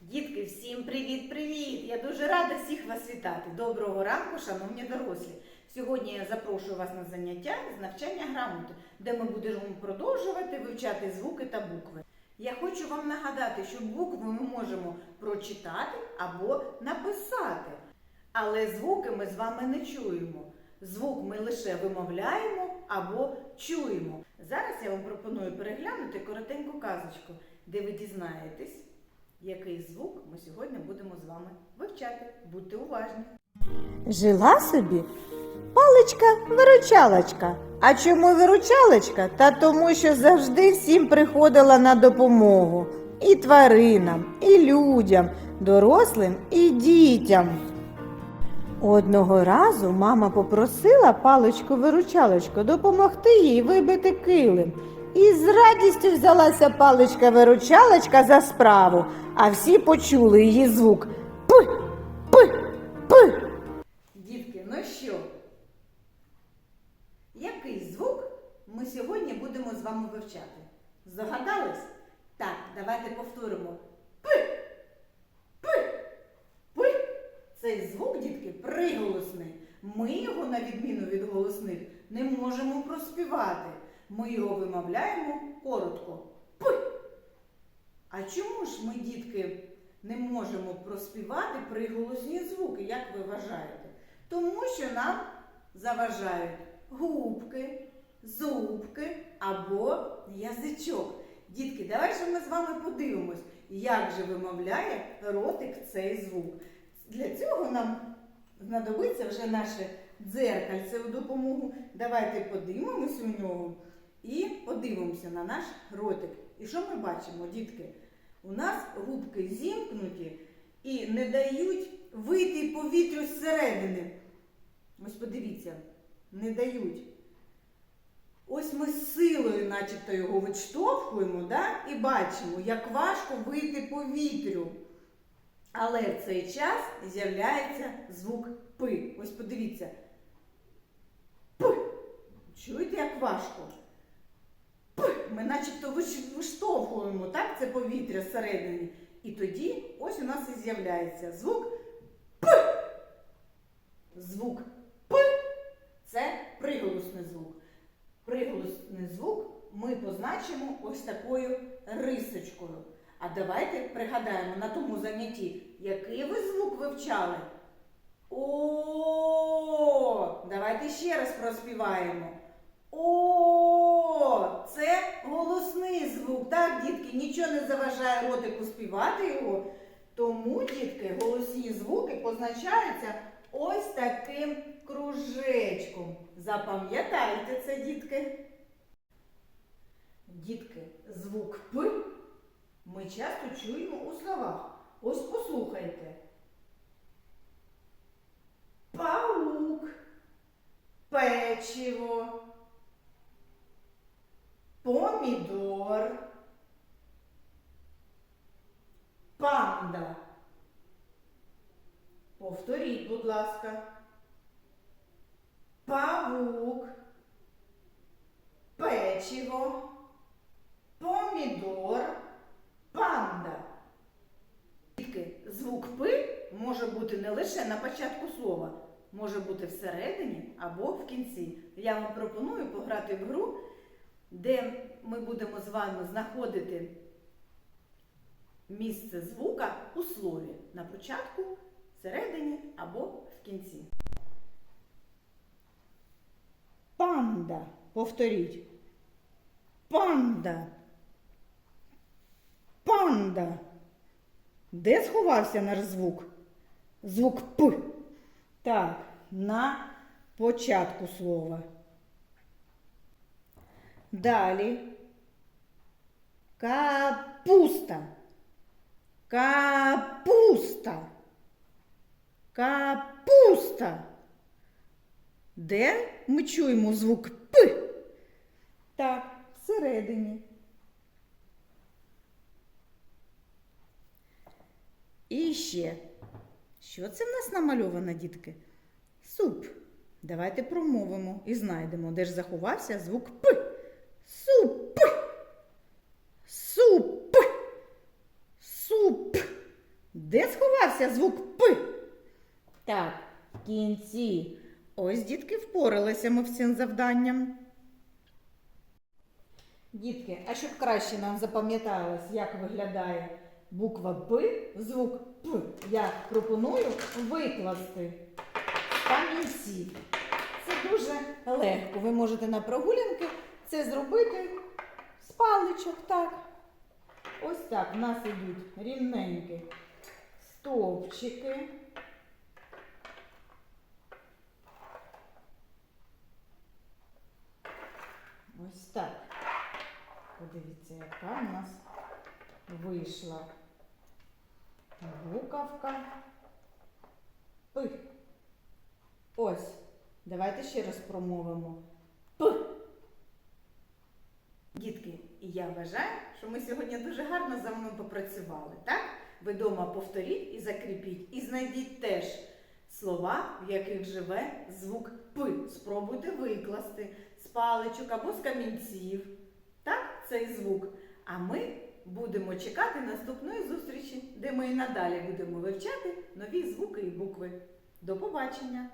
Дітки, всім привіт-привіт! Я дуже рада всіх вас вітати. Доброго ранку, шановні дорослі. Сьогодні я запрошую вас на заняття з навчання грамоти, де ми будемо продовжувати вивчати звуки та букви. Я хочу вам нагадати, що букви ми можемо прочитати або написати, але звуки ми з вами не чуємо. Звук ми лише вимовляємо або чуємо. Зараз я вам пропоную переглянути коротеньку казочку, де ви дізнаєтесь, який звук ми сьогодні будемо з вами вивчати. Будьте уважні. Жила собі паличка-виручалочка. А чому виручалочка? Та тому, що завжди всім приходила на допомогу. І тваринам, і людям, дорослим, і дітям. Одного разу мама попросила паличку-виручалочку допомогти їй вибити килим. І з радістю взялася паличка-виручалочка за справу, а всі почули її звук П, П, П. Дітки, ну що? Який звук ми сьогодні будемо з вами вивчати? Здогадались? Так, давайте повторимо. П. П. П. Цей звук, дітки, приголосний. Ми його, на відміну від голосних, не можемо проспівати. Ми його вимовляємо коротко. П. А чому ж ми, дітки, не можемо проспівати приголосні звуки, як ви вважаєте? Тому що нам заважають губки, зубки або язичок. Дітки, давайте ми з вами подивимось, як же вимовляє ротик цей звук. Для цього нам знадобиться вже наше дзеркальце у допомогу. Давайте подивимось у нього і подивимося на наш ротик. І що ми бачимо, дітки? У нас губки зімкнуті і не дають вийти повітрю зсередини. Ось подивіться, не дають. Ось ми з силою, начебто, його відштовхуємо, да? і бачимо, як важко вийти повітрю. Але в цей час з'являється звук П. Ось подивіться. П. Чуєте, як важко? П. Ми начебто виштовхуємо так, це повітря всередині. І тоді ось у нас і з'являється звук П. Звук П це приголосний звук. Приголосний звук ми позначимо ось такою рисочкою. А давайте пригадаємо на тому занятті, який ви звук вивчали. О, давайте ще раз проспіваємо. О, це голосний звук. Так, дітки, нічого не заважає ротику співати його. Тому, дітки, голосні звуки позначаються ось таким кружечком. Запам'ятайте це, дітки. Дітки, звук П ми часто чуємо у словах. Ось послухайте. Паук, печиво, помідор, панда. Повторіть, будь ласка. Павук, печиво, помідор, панда. Дітки, звук П може бути не лише на початку слова, може бути всередині або в кінці. Я вам пропоную пограти в гру, де ми будемо з вами знаходити місце звука у слові на початку, всередині або в кінці. Панда. Повторіть. Панда. Панда. Де сховався наш звук? Звук П. Так, на початку слова. Далі. Капуста. Капуста. Капуста. Де ми чуємо звук П? Так, всередині. І ще. Що це в нас намальовано, дітки? Суп. Давайте промовимо і знайдемо, де ж заховався звук П. Суп. Суп. Суп. Де сховався звук П? Так, в кінці. Ось дітки впоралися ми всім завданням. Дітки, а щоб краще нам запам'яталось, як виглядає буква П, звук П, я пропоную викласти камінці. Це дуже легко. Ви можете на прогулянки це зробити з паличок, так. Ось так в нас ідуть рівненькі стовпчики. Ось так. Подивіться, яка в нас вийшла буковка П. Ось. Давайте ще раз промовимо. П. Дітки, і я вважаю, що ми сьогодні дуже гарно за мною попрацювали, так? Ви дома повторіть і закріпіть, і знайдіть теж слова, в яких живе звук П. Спробуйте викласти з паличок або з камінців. Так, цей звук. А ми будемо чекати наступної зустрічі, де ми і надалі будемо вивчати нові звуки і букви. До побачення!